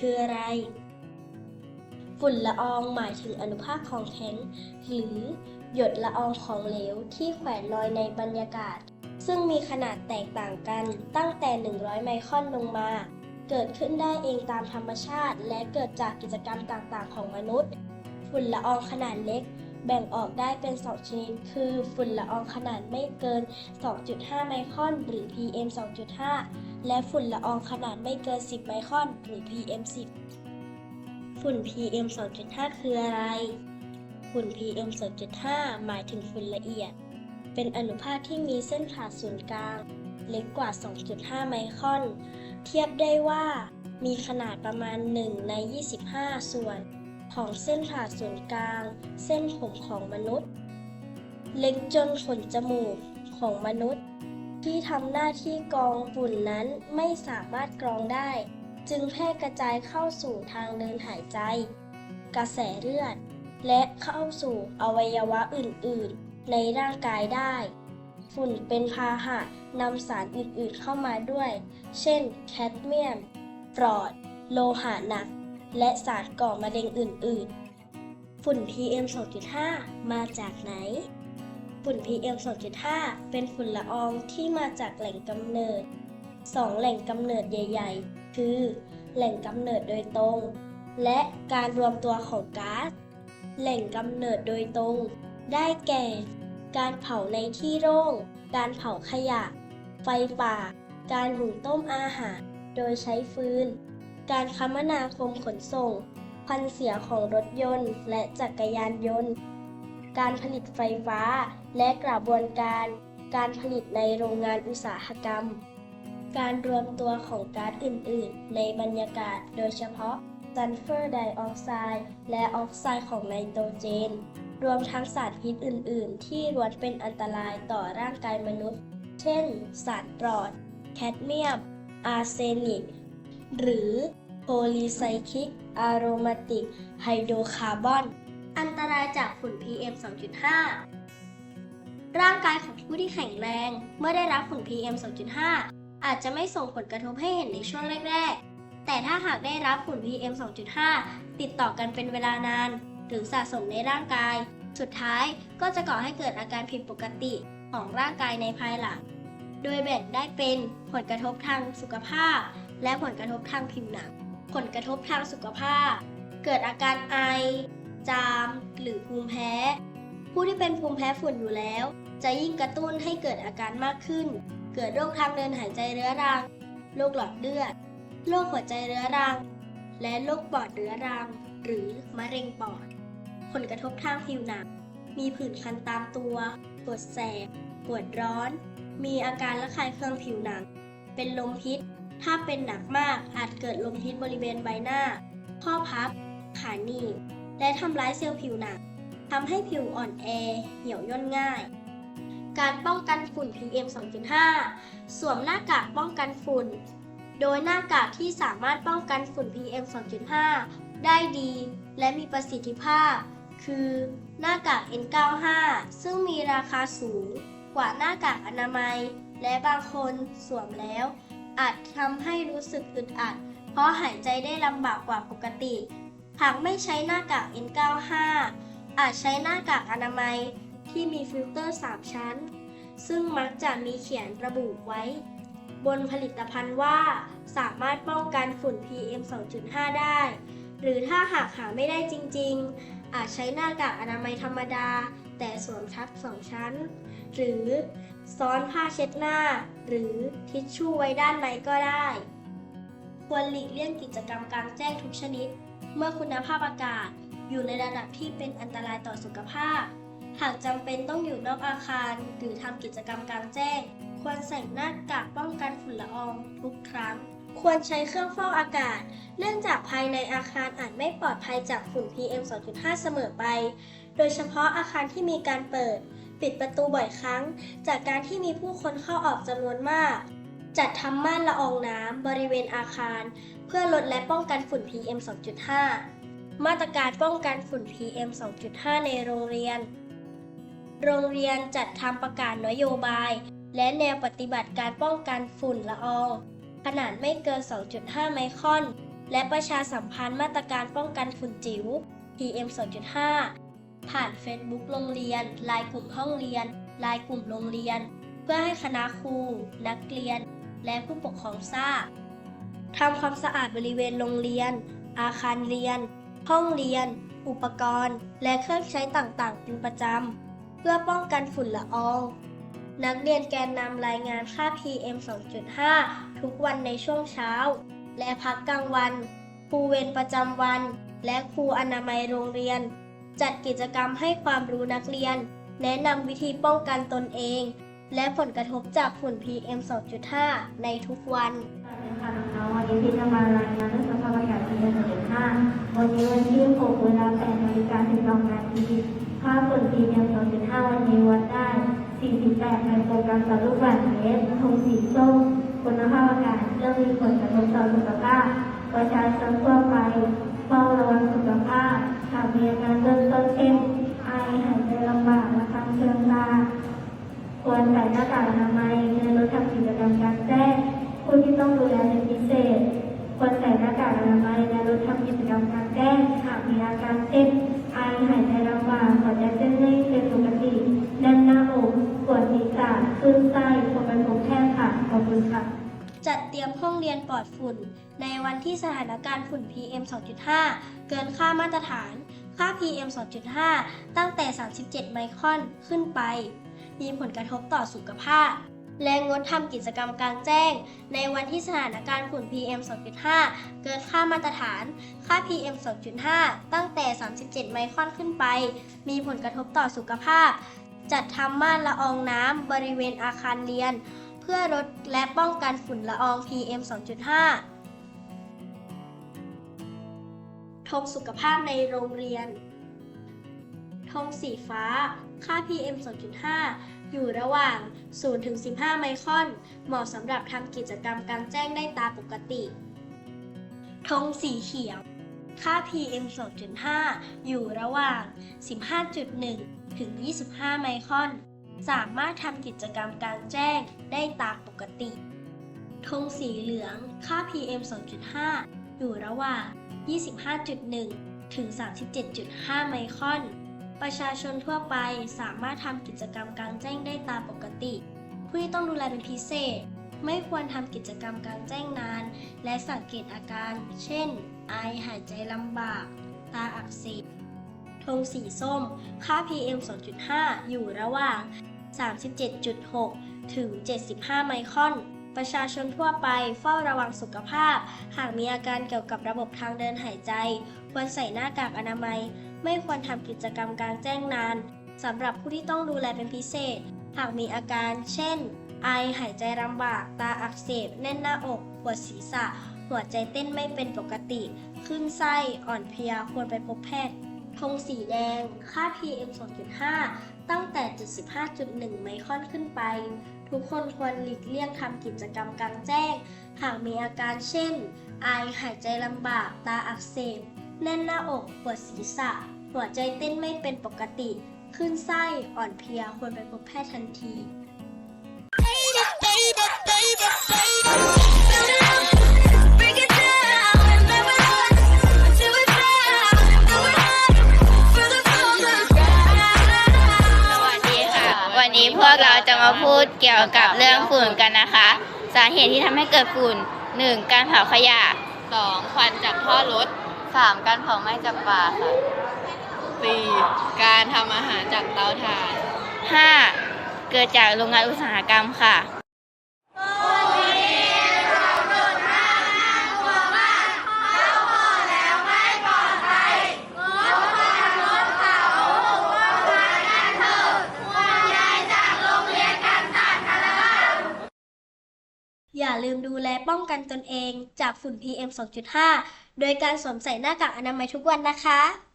คืออะไร ฝุ่นละอองหมายถึงอนุภาคของแข็ง หรือหยดละอองของเหลวที่แขวนลอยในบรรยากาศ ซึ่งมีขนาดแตกต่างกันตั้งแต่ 100 ไมครอนลงมา เกิดขึ้นได้เองตามธรรมชาติ และเกิดจากกิจกรรมต่างๆ ของมนุษย์ ฝุ่นละอองขนาดเล็กแบ่งออกได้เป็น 2 ชนิด คือฝุ่นละอองขนาดไม่เกิน 2.5 ไมครอน หรือ PM 2.5 และฝุ่นละอองขนาดไม่เกิน 10 ไมครอน หรือ PM 10 ฝุ่น PM 2.5 คืออะไร ฝุ่น PM 2.5 หมายถึงฝุ่นละเอียด เป็นอนุภาคที่มีเส้นผ่าศูนย์กลาง เล็กกว่า 2.5 ไมครอน เทียบได้ว่า มีขนาดประมาณ 1 ใน 25 ส่วน ของเส้นผ่าศูนย์กลาง เส้นผมของมนุษย์ เล็กจนขนจมูกของมนุษย์ ที่ทำหน้าที่กรองฝุ่นนั้นไม่สามารถกรองได้ จึงแพร่กระจายเข้าสู่ทางเดินหายใจ กระแสเลือด และเข้าสู่อวัยวะอื่น ๆ ในร่างกายได้ ฝุ่นเป็นพาหะนำสารอื่น ๆ เข้ามาด้วย เช่น แคดเมียมฟลอด โลหะหนัก และสารก่อมะเร็งอื่น ๆ ฝุ่น PM 2.5 มาจากไหน ฝุ่น PM 2.5 เป็นฝุ่นละอองที่มาจากแหล่งกำเนิดสองแหล่งกำเนิดใหญ่ ๆ คือ แหล่งกำเนิดโดยตรง และการรวมตัวของก๊าซ แหล่งกำเนิดโดยตรง ได้แก่ การเผาในที่โล่ง การเผาขยะ ไฟป่า การหุงต้มอาหาร โดยใช้ฟืน การคมนาคมขนส่ง ควันเสียของรถยนต์และจักรยานยนต์ การผลิตไฟฟ้า และกระบวนการ การผลิตในโรงงานอุตสาหกรรม การรวมตัวของก๊าซอื่น ๆ ในบรรยากาศ โดยเฉพาะซัลเฟอร์ไดออกไซด์และออกไซด์ของไนโตรเจน รวมทั้งสารพิษอื่น ๆ ที่ล้วนเป็นอันตรายต่อร่างกายมนุษย์ เช่น สารปลอด แคดเมียม อาร์เซนิก หรือโพลีไซคลิกอะโรมาติกไฮโดรคาร์บอน อันตรายจากฝุ่น PM 2.5 ร่างกายของผู้ที่แข็งแรง เมื่อได้รับฝุ่น PM 2.5 อาจจะไม่ส่งผลกระทบให้เห็นในช่วงแรก ๆ แต่ถ้าหากได้รับฝุ่น PM 2.5 ติดต่อกันเป็นเวลานาน หรือสะสมในร่างกาย สุดท้ายก็จะก่อให้เกิดอาการผิดปกติของร่างกายในภายหลัง โดยแบ่งได้เป็นผลกระทบทางสุขภาพ และผลกระทบทางผิวหนัง ผลกระทบทางสุขภาพ เกิดอาการไอ จาม หรือภูมิแพ้ ผู้ที่เป็นภูมิแพ้ฝุ่นอยู่แล้ว จะยิ่งกระตุ้นให้เกิดอาการมากขึ้น เกิดโรคทางเดินหายใจเรื้อรัง โรคหลอดเลือด โรคหัวใจเรื้อรัง และโรคปอดเรื้อรัง หรือมะเร็งปอด ผลกระทบทางผิวหนัง มีผื่นคันตามตัว ปวดแสบ ปวดร้อน มีอาการระคายเคืองผิวหนัง เป็นลมพิษ ถ้าเป็นหนักมากอาจเกิดลมพิษบริเวณใบหน้า ข้อพับ ขาหนีบ และทำร้ายเซลล์ผิวหนังทำให้ผิวอ่อนแอ เหี่ยวย่นง่าย การป้องกันฝุ่น PM 2.5 สวมหน้ากากป้องกันฝุ่น โดยหน้ากากที่สามารถป้องกันฝุ่น PM 2.5 ได้ดี และมีประสิทธิภาพ คือหน้ากาก N95 ซึ่งมีราคาสูงกว่าหน้ากากอนามัย และบางคนสวมแล้ว อาจทำให้รู้สึกอึดอัด เพราะหายใจได้ลำบากกว่าปกติ หากไม่ใช้หน้ากาก N95 อาจใช้หน้ากากอนามัยที่มีฟิลเตอร์ 3 ชั้น ซึ่งมักจะมีเขียนระบุไว้ บนผลิตภัณฑ์ว่าสามารถป้องกันฝุ่น PM 2.5 ได้ หรือถ้าหากหาไม่ได้จริง ๆ อาจใช้หน้ากากอนามัยธรรมดา แต่สวมทับสองชั้น หรือซ้อนผ้าเช็ดหน้า หรือทิชชู่ไว้ด้านในก็ได้ ควรหลีกเลี่ยงกิจกรรมกลางแจ้งทุกชนิด เมื่อคุณภาพอากาศอยู่ในระดับที่เป็นอันตรายต่อสุขภาพ หากจำเป็นต้องอยู่นอกอาคารหรือทำกิจกรรมกลางแจ้ง ควรใส่หน้ากากป้องกันฝุ่นละอองทุกครั้ง ควรใช้เครื่องฟอกอากาศ เนื่องจากภายในอาคารอาจไม่ปลอดภัยจากฝุ่น PM 2.5 เสมอไป โดยเฉพาะอาคารที่มีการเปิด ปิดประตูบ่อยครั้ง จากการที่มีผู้คนเข้าออกจำนวนมาก จัดทำม่านละอองน้ำบริเวณอาคาร เพื่อลดและป้องกันฝุ่น PM 2.5 มาตรการป้องกันฝุ่น PM 2.5 ในโรงเรียน โรงเรียนจัดทำประกาศนโยบาย และแนวปฏิบัติการป้องกันฝุ่นละออง ขนาดไม่เกิน 2.5 ไมครอน และประชาสัมพันธ์มาตรการป้องกันฝุ่นจิ๋ว PM 2.5 ผ่าน Facebook โรงเรียน ไลน์กลุ่มห้องเรียน ไลน์กลุ่มโรงเรียน เพื่อให้คณะครู นักเรียน และผู้ปกครองทราบทำความสะอาดบริเวณโรงเรียน อาคารเรียน ห้องเรียน อุปกรณ์ และเครื่องใช้ต่างๆ เป็นประจำ เพื่อป้องกันฝุ่นละออง นักเรียนแกนนำรายงานค่า PM 2.5 ทุกวันในช่วงเช้า และพักกลางวัน ครูเวรประจำวัน และครูอนามัยโรงเรียน จัดกิจกรรมให้ความรู้นักเรียน แนะนำวิธีป้องกันตนเอง และผลกระทบจากฝุ่น PM 2.5 ในทุกวันสวัสดีค่ะน้องวันนี้พี่จะมารายงานเรื่องสภาพอากาศปี2015วันนี้วันที่ 6 เวลา 8นาฬิกา12นาทีค่าฝุ่น PM 2.5 วันนี้วัดได้ 48ไมโครกรัมต่อลูกบาศก์เมตรทงสีส้มคุณภาพอากาศเริ่มมีผลกระทบต่อสุขภาพ ประชาชนทั่วไปเฝ้าระวังสุขภาพหากมีอาการเริ่มต้นเช่นไอหายใจลำบากและคันเคืองตา ควรใส่หน้ากากอนามัยในรถทำกิจกรรมกลางแจ้งผู้ที่ต้องดูแลเป็นพิเศษ ควรใส่ห นามัยในรถทำกิจกรรมกลางแจ้งหากมีอาการเช่นไอหายใจลำบากหัวใจเต้นไม่เป็นปกติแน่นหน้าอกปวดศีรษะคลื่นไส้ควรไปพบแพทย์ค่ะขอบคุณค่ะจัดเตรียมห้องเรียนปลอดฝุ่น ในวันที่สถานการณ์ฝุ่น PM 2.5 เกินค่ามาตรฐาน ค่า PM 2.5 ตั้งแต่ 37 ไมครอนขึ้นไป มีผลกระทบต่อสุขภาพ และงดทำกิจกรรมกลางแจ้ง ในวันที่สถานการณ์ฝุ่น PM 2.5 เกินค่ามาตรฐาน ค่า PM 2.5 ตั้งแต่ 37 ไมครอนขึ้นไป มีผลกระทบต่อสุขภาพ จัดทำม่านละอองน้ำบริเวณอาคารเรียน เพื่อลดและป้องกันฝุ่นละออง PM 2.5ธงสุขภาพในโรงเรียนธงสีฟ้า ค่า PM 2.5 อยู่ระหว่าง 0-15 ไมครอน เหมาะสำหรับทำกิจกรรมกลางแจ้งได้ตามปกติธงสีเขียว ค่า PM 2.5 อยู่ระหว่าง 15.1 ถึง 25 ไมครอน สามารถทำกิจกรรมกลางแจ้งได้ตามปกติธงสีเหลือง ค่า PM 2.5 อยู่ระหว่าง 25.1 ถึง 37.5 ไมครอน ประชาชนทั่วไปสามารถทำกิจกรรมกลางแจ้งได้ตามปกติ ผู้ที่ต้องดูแลเป็นพิเศษ ไม่ควรทำกิจกรรมกลางแจ้งนาน และสังเกตอาการ เช่น ไอหายใจลำบาก ตาอักเสบธงสีส้ม ค่า PM 2.5 อยู่ระหว่าง 37.6 ถึง 75 ไมครอนประชาชนทั่วไปเฝ้าระวังสุขภาพ หากมีอาการเกี่ยวกับระบบทางเดินหายใจ ควรใส่หน้ากากอนามัย ไม่ควรทำกิจกรรมกลางแจ้งนานสำหรับผู้ที่ต้องดูแลเป็นพิเศษ หากมีอาการ เช่น ไอ หายใจลำบาก ตาอักเสบ แน่นหน้าอก ปวดศีรษะ หัวใจเต้นไม่เป็นปกติ ขึ้นไส้ อ่อนเพลีย ควรไปพบแพทย์ ธงสีแดง ค่า PM 2.5 ตั้งแต่ 75.1 ไมครอนขึ้นไป ทุกคนควรหลีกเลี่ยงทำกิจกรรมกลางแจ้ง หากมีอาการเช่น ไอ หายใจลำบาก ตาอักเสบ แน่นหน้าอก ปวดศีรษะ หัวใจเต้นไม่เป็นปกติ ขึ้นไส้อ่อนเพลียควรไปพบแพทย์ทันทีสวัสดีค่ะวันนี้พวกเราจะมาพูดเกี่ยวกับเรื่องฝุ่นกันนะคะ สาเหตุที่ทำให้เกิดฝุ่น 1. การเผาขยะ 2. ควันจากท่อรถ 3. การเผาไหม้จากป่าค่ะ 4. การทำอาหารจากเตาถ่าน 5. เกิดจากโรงงานอุตสาหกรรมค่ะอย่าลืมดูแลป้องกันตนเองจากฝุ่น PM 2.5 โดยการสวมใส่หน้ากากอนามัยทุกวันนะคะ